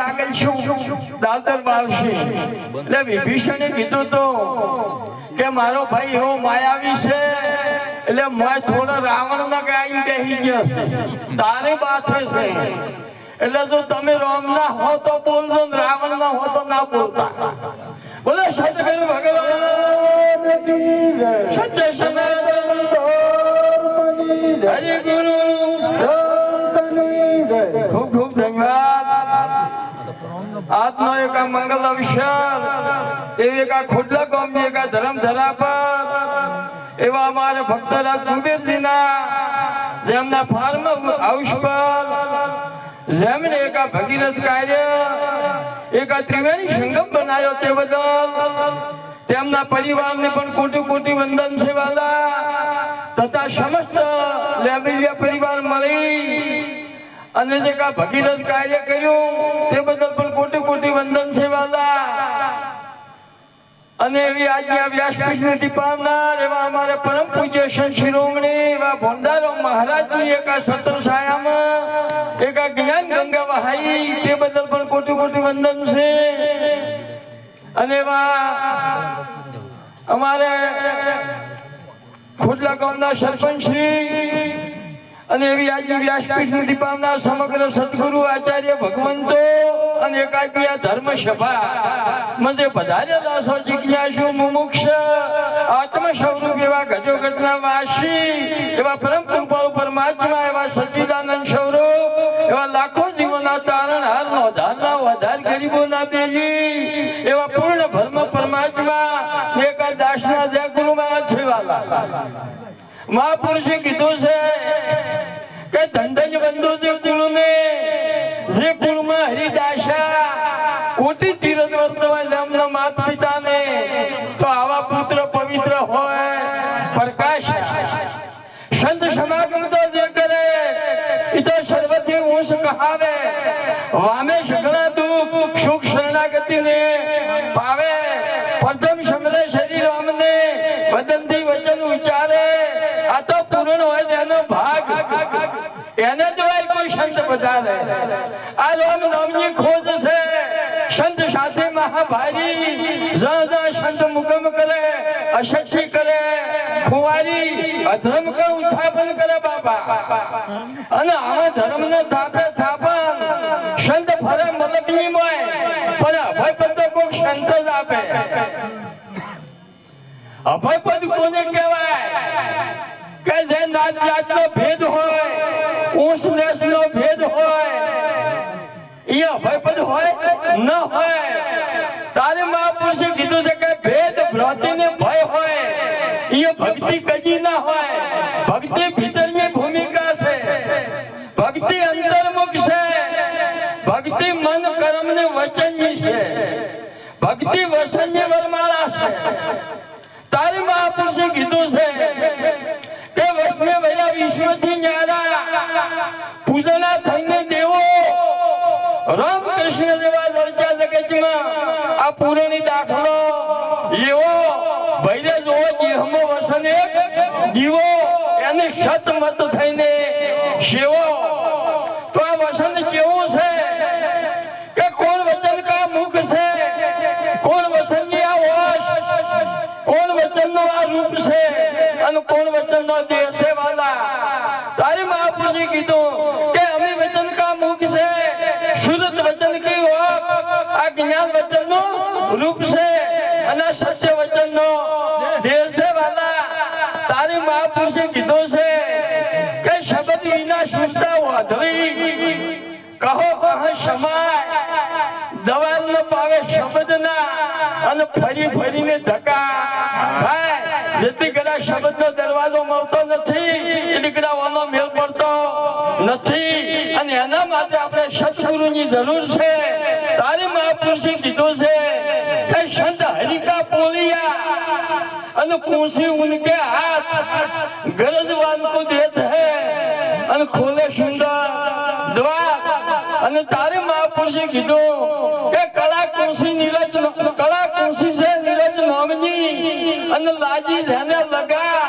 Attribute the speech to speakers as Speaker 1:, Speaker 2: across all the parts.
Speaker 1: આથી આગળ શું દાદર બાવશે એટલે વિભીષણે કીધું તો કે મારો ભાઈ એવો માયાવી છે, એટલે મેં થોડો રાવણ ના ગાઈ બેહી ગયો છે. તારે બાથે છે. એટલે જો તમે રામ ના હો તો બોલજો ને રાવણ ના હો તો ના બોલતા. બોલે સતગુરુ ભગવાન સત્ય સનાતન હરિ ગુરુ. એક મંગલ અવસર એવી એક આ ખુડલા ગામની એક આ ધરમધરા પર એવા અમારે ભક્તરાજ કુબેરજીના, જેમના ફાર્મ હાઉસ પર, જેમને એક ભગીરથ કાર્ય, એક આ ત્રિવેણી સંગમ બનાવ્યો તે બદલ, તેમના પરિવારને પણ કોટી કોટી વંદન છે વાલા. તથા સમસ્ત લેબલિયા પરિવાર મળી અને જે કા ભગીરથ કાર્ય કર્યું, તે બદલ પણ કોટી કોટી વંદન છે વાલા. અને એવી આજ્ઞા વ્યાસપીઠને પામનાર એવા અમારા પરમ પૂજ્ય સંત શિરોમણી, એવા ભંડારો મહારાજની એકા સત્ર છાયામાં, એકા જ્ઞાન ગંગા વહાઈ, તે બદલ પણ કોટી કોટી વંદન છે. અને એવા અમારે ખોટલા ગામના સરપંચ શ્રી અને એવી આજની વ્યાસપીઠની દીપાવનાર સમગ્ર સદગુરુ આચાર્ય ભગવંતો અને એકાકી આ ધર્મ સભા મને પધારેલા સૌ જિજ્ઞાસુ મુમુક્ષ આત્મ સ્વરૂપ એવા ગજો વાસી, એવા પરમ કૃપાળુ પરમાત્મા, એવા સચ્ચિદાનંદ સ્વરૂપ, એવા લાખો જીવોના તારણ હારનો ધારના વધાર ગરીબોના બેલી એવા પૂર્ણ ભર્મ પરમાત્મા એકા દાસના જય ગુરુમાં છે વાલા મહાપુરુષે કીધું છે વામે સઘળા દુઃખ, સુખ શરણાગતિને પાવે પ્રથમ સમરે શરીર અમને વદનથી વચન ઉચ્ચારે. આ તો પૂર્ણ હોય તેનો ભાગ. એને જોવાય કોઈ સંત બધાને આ રામ નામની ખોજ છે. સાથે મહાભારી જ્યાં સંત મુકમ કરે અશક્તિ કરે ખુવારી અધર્મ કે ઉત્થાપન કરે બાપા. અને આવા ધર્મ ને થાપે થાપન સંત ફરે મતલબ નહીં હોય પણ અભય તો કોક સંત જ આપે. અભય પદ કોને કહેવાય? કે જે નાત જાતનો ભેદ હોય ઊંચ નેસનો ભેદ હોય એ અભય હોય ન ભક્તિ કજી ના ભક્તિ છે, ભક્તિ ભક્તિ મન કર્મ ને ભક્તિ વરમાળા છે. તારે મહાપુરુષે કીધું છે કે વૈષ્ણવ વૈરા વિશ્વથી ન્યારા, પૂજના દેવો રામ કૃષ્ણ જેવા દર્જા જગતમાં. આ પૂરણી દાખલો એવો ભૈરે જોવો જીહમો વસન એક જીવો, એને શત મત થઈને શેવો તો આ વસન કેવું છે? કે કોણ વચન કા મુખ છે? કોણ વસનની આ હોશ કોણ વચન નો આ રૂપ છે? અને કોણ વચન નો દેહ છે વાલા? તારે મહાપુરુષે કીધું કે જ્ઞાન વચનનું રૂપ છે અને સત્ય વચન નો દેવ છે વાલા. તારી મહાપુરુષે કીધો છે કે શબ્દ વિના સૃષ્ટા વાધવી. કહો કહો સમાય. દવા ન પાવે શબ્દ ના અને ફરી ફરીને ધક્કા. થાય જેથી કદાચ શબ્દ નો દરવાજો મળતો નથી, એટલી વાનો મેળ પડતો નથી. સદગુરુની જરૂર છે. તારે મહાપુરુષે કીધું છે કે સંત હરિકા પોલિયા અને પૂછી ઉનકે હાથ ગરજવાન કો દેત હે અને ખોલે સુંદર દ્વાર. અને તારે મહાપુરુષે કીધું કે કળા કુંસી નીરજ કળા કુંસી છે નીરજ નામની અને લાજી જેને લગા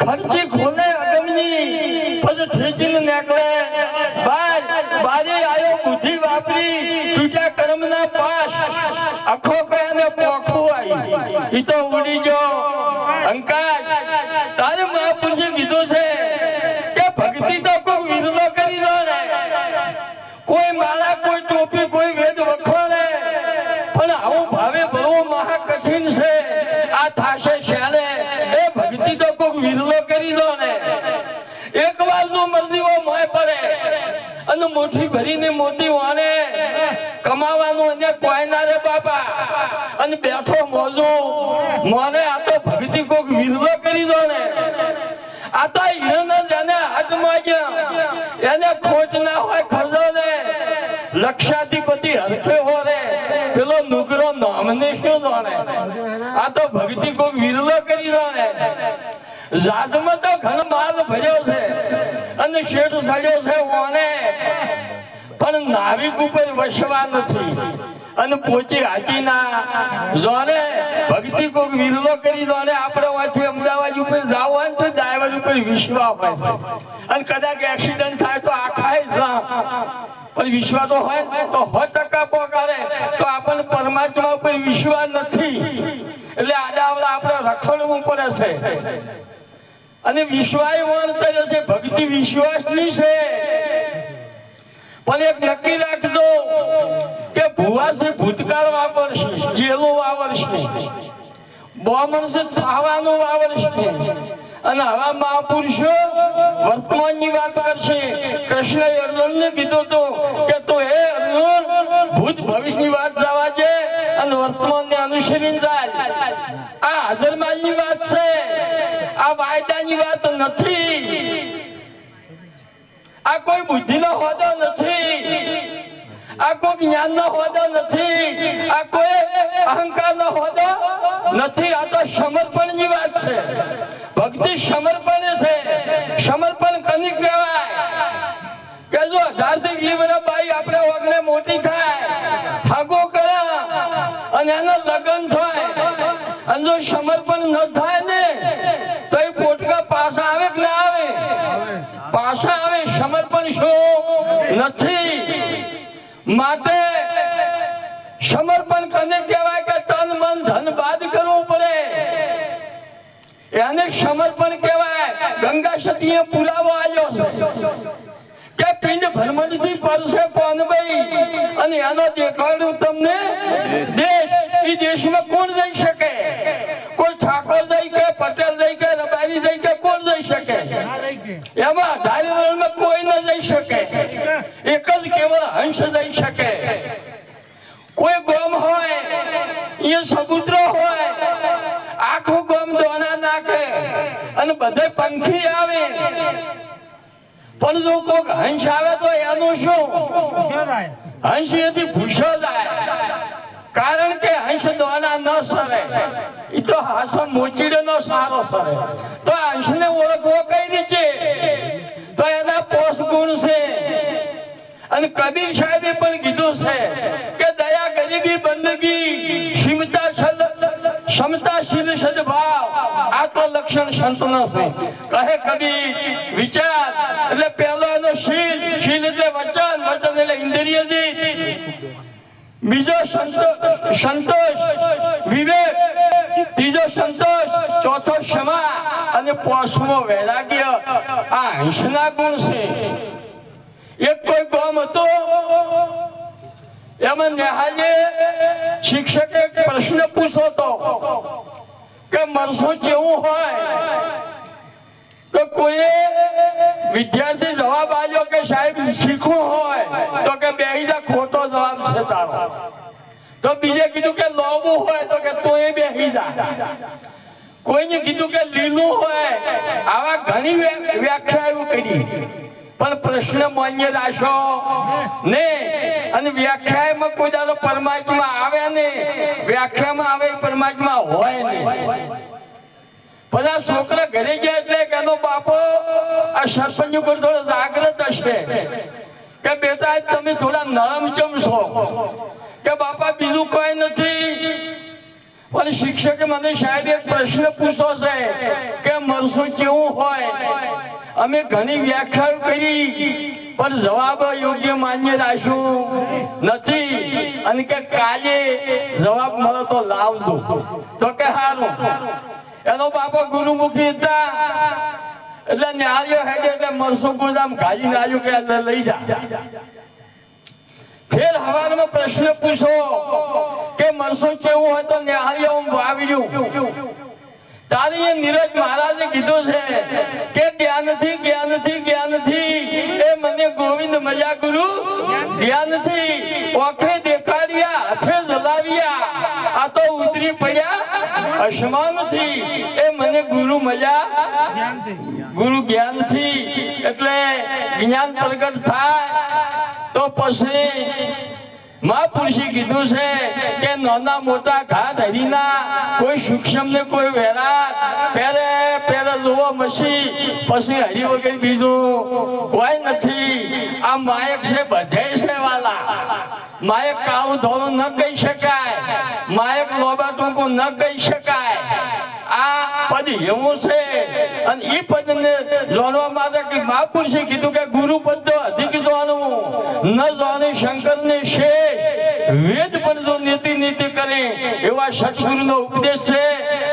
Speaker 1: ખર્ચી ખોલે અગમની, પછી ઠેચીને નીકળે. બાર બારી આયો બુદ્ધિ વાપરી જન્મના પાસ આખો કયાને પોખું આવી ઈ તો ઉડી ગયો. અંકાર તારે મહાપુરુષે કીધું છે કે ભક્તિ તો કોઈ વિરોધ કરી દો ને. કોઈ માળા, કોઈ ટોપી કોઈ વેદ વખો ને પણ આવું ભાવે બહુ મહા કઠિન છે. આ થાશે શ્યારે એ ભક્તિ તો કોઈ વિરોધ કરી દો ને એક વાર જો મરજીઓ મોય પડે મુઠ્ઠી ભરીને મોટી વાને કમાવાનું અને કોઈ ના રે બાપા? અને બેઠો મોજો. મને આ તો ભક્તિ કોક વિરોધ કરી દો ને. આ તો હિરણ જેને હાથમાં ગયા એને ખોટ ના હોય ખર્ચો ને. લક્ષાધિપતિ હરખે હોરે પેલો નુકરો નામને શું જાણે? આ તો ભક્તિ કોક વિરલો કરી દો ને. જાતમાં તો ઘણો માલ ભર્યો છે. અને શેઠ સડ્યો છે ઓને પણ નાવિક ઉપર વસવા નથી. અને પોચી હાચી ના જોને, ભક્તિ કોક વિરલો કરી જોને, આપણે વાંચી અમદાવાદ ઉપર જાવ હોય તો ડ્રાઈવર ઉપર વિશ્વાસ હોય છે. અને કદાચ એક્સિડન્ટ થાય તો આખાય જા પણ વિશ્વાસ તો હોય તો સો ટકા પોકારે. તો આપણને પરમાત્મા ઉપર વિશ્વાસ નથી. એટલે આડાવડા આપણે રખડવું પડે છે. અને વિશ્વાસ વણ છે ભક્તિ વિશ્વાસની છે. પણ એક નક્કી રાખજો કે ભુવાસી ભૂતકાળ વાપરશે જેલો વાવરશે બોમણસે ખાવાનું વાવરશે. અને આવા મહાપુરુષો વર્તમાનની વાત કરશે. કૃષ્ણ અર્જુનને કીધું તો કે તો હે અર્જુન, ભૂત ભવિષ્યની વાત જવા છે અને વર્તમાનને અનુસરીને જાય. આ હાજરમાલની વાત છે. આ વાયદાની વાત નથી. આ કોઈ બુદ્ધિનો હોદો નથી. આ કોઈ જ્ઞાનનો હોદો નથી. આ કોઈ અહંકારનો હોદો નથી. આ તો સમર્પણની વાત છે. ભક્તિ સમર્પણ છે. સમર્પણ કની કહેવાય. કે જો અઢારથી વીસ બાઈ આપણે ઓગણે મોટી થાય, હાગો કરે અને એનો લગ્ન થાય. અને જો સમર્પણ ન થાય ને એ પોટકા પાછા આવે કે ના આવે? પાછા આવે સમર્પણ શું? નથી. માટે સમર્પણ કને કહેવાય કે તન મન ધન બાદ કરવું પડે. એને સમર્પણ કહેવાય. ગંગા સતીએ પુરાવો આવ્યો છે. કે પિંડ ભ્રમણથી પરસે પાનભાઈ અને એનો દેખાડું તમને દેશ. એ દેશમાં કોણ જઈ શકે? કોઈ ઠાકોર જઈ કે પટેલ જઈ કે રબારી જઈ કોણ જઈ શકે? એમાં અઢારે કોઈ ન જઈ શકે. એક જ કેવળ હંસ જઈ શકે. કોઈ ગોમ હોય એ સમુદ્ર હોય આખું ગોમ દોના નાખે અને બધે પંખી આવે. પણ જો કોક હંસ આવે તો એનું શું? હંસ એથી ભૂસો જાય. કારણ કે હંસ દ્વારા ન સરે. એ તો હાસો મોચીડો નો સારો સરે. તો હંસને ઓળખવો કઈ રીતે? તો એના પોષ ગુણ છે. અને કબીર સાહેબે પણ કીધું છે કે દયા ગરીબી, બંદગી, ક્ષમતા, સદ ક્ષમતા શીલ સદભાવ, આ તો લક્ષણ સંતનો છે. કહે કબીર, વિચાર. એટલે પહેલો એનો શીલ. શીલ એટલે વચન. વચન એટલે ઇન્દ્રિયજી. બીજો સંતોષ, વિવેક, ત્રીજો સંતોષ, ચોથો ક્ષમા અને પાંચમો વૈરાગ્ય. આ હંસના ગુણ છે. એક કોઈ ગામ હતો, એમાં નેહાલે શિક્ષકે પ્રશ્ન પૂછો હતો કે મરસું કેવું હોય, તો કોઈએ વિદ્યાર્થી જવાબ આપ્યો કે સાહેબ શીખવું હોય તો કે બેહી જા ખોટો જવાબ છે તારો તો બીજે કીધું કે લોબું હોય તો કે તું એ બેહી જા. કોઈને કીધું કે લીલું હોય, આવા ઘણી વ્યાખ્યાઓ કરી. પણ પ્રશ્ન માન્ય રાખો ને, અને વ્યાખ્યામાં કોઈ દાડો પરમાત્મા આવે ને, વ્યાખ્યામાં આવે પરમાત્મા હોય ને. બધા છોકરા ઘરે ગયા એટલે એનો બાપો, આ સરપંચ ઉપર થોડો જાગ્રત હશે. કે બેટા તમે થોડા નરમ ચમશો કે બાપા, બીજું કોઈ નથી. પણ શિક્ષકે મને સાહેબ એક પ્રશ્ન પૂછો છે કે મરસું કેવું હોય? અમે ઘણી વ્યાખ્યાઓ કરી, પણ જવાબ યોગ્ય માન્ય રાખ્યું નથી. અને કે કાલે જવાબ મળે તો લાવજો. તો કે સારું એનો બાપો ગુરુમુખી હતા. એટલે ન્યાયો હેડે એટલે મરસું ગુજામ ગાજી નાર્યું કે લઈ જા. ફેર હવાનો પ્રશ્ન પૂછો કે મરસું કેવું હોય તો ન્યાયો હું વાવ્યું તારી એ નીરજ મહારાજે કીધું છે કે જ્ઞાનથી જ્ઞાનથી જ્ઞાનથી એ મને ગોવિંદ મજા ગુરુ જ્ઞાનથી ઓખે દેખાડ્યા હાથે જલાવ્યા. આ તો ઉતરી પડ્યા અસમાનથી એ મને ગુરુ મજા ગુરુ જ્ઞાનથી એટલે જ્ઞાન પ્રગટ થાય. તો પછી મહાપુરુષે કીધું છે કે નાના મોટા ઘાટ હરીના કોઈ સૂક્ષ્મ ને કોઈ વેરા પેરે પેરે જોવો મસી, પછી હરી વગર બીજું કોઈ નથી. આ માયક છે બધે છે વાલા માયક કાળું ધોળું ન કહી શકાય. માયક લોબા ટૂંકું ન કહી શકાય. આ પદ એવું છે? અને એ પદને જાણવા માટે કે મહાપુરુષે કીધું કે ગુરુ પદ તો અધિક જોવાનું. ન જાણે શંકરને શેષ. વેદ પણ જો નીતિ નીતિ કરે, એવા સદગુરુનો ઉપદેશ છે,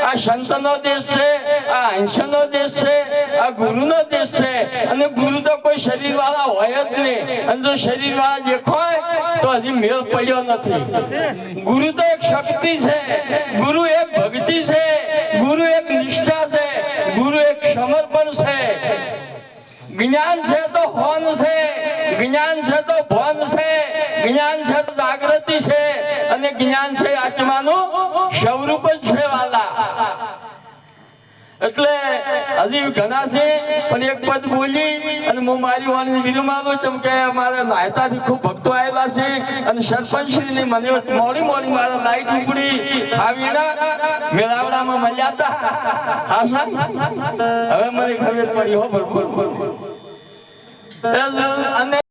Speaker 1: આ સંતનો દેશ છે, આ હંસનો દેશ છે, આ ગુરુનો દેશ છે. અને ગુરુ તો કોઈ શરીર વાળા હોય જ નહીં. અને જો શરીર વાળા દેખાય, તો હજી મેળ પડ્યો નથી. ગુરુ તો એક શક્તિ છે. ગુરુ એક ભક્તિ છે ગુરુ એક નિષ્ઠા છે ગુરુ એક સમર્પણ છે જ્ઞાન છે તો હોન છે, જ્ઞાન છે તો ભોન છે, જ્ઞાન છે તો જાગૃતિ છે અને જ્ઞાન છે આત્માનું સ્વરૂપ જ છે વાલા. એટલે હજી ઘણા છે, પણ એક પદ બોલી અને હું મારી વાણી વિરમાવું છું કે મારા નાયતાથી ખૂબ ભક્તો આવેલા છે અને સરપંચ શ્રીની મને મોડી મોડી મારા લાઈટ ઉપડી આવીના મેળાવડામાં મળ્યા હતા. હવે મને ખબર પડી, હો બરોબર Hello, I'm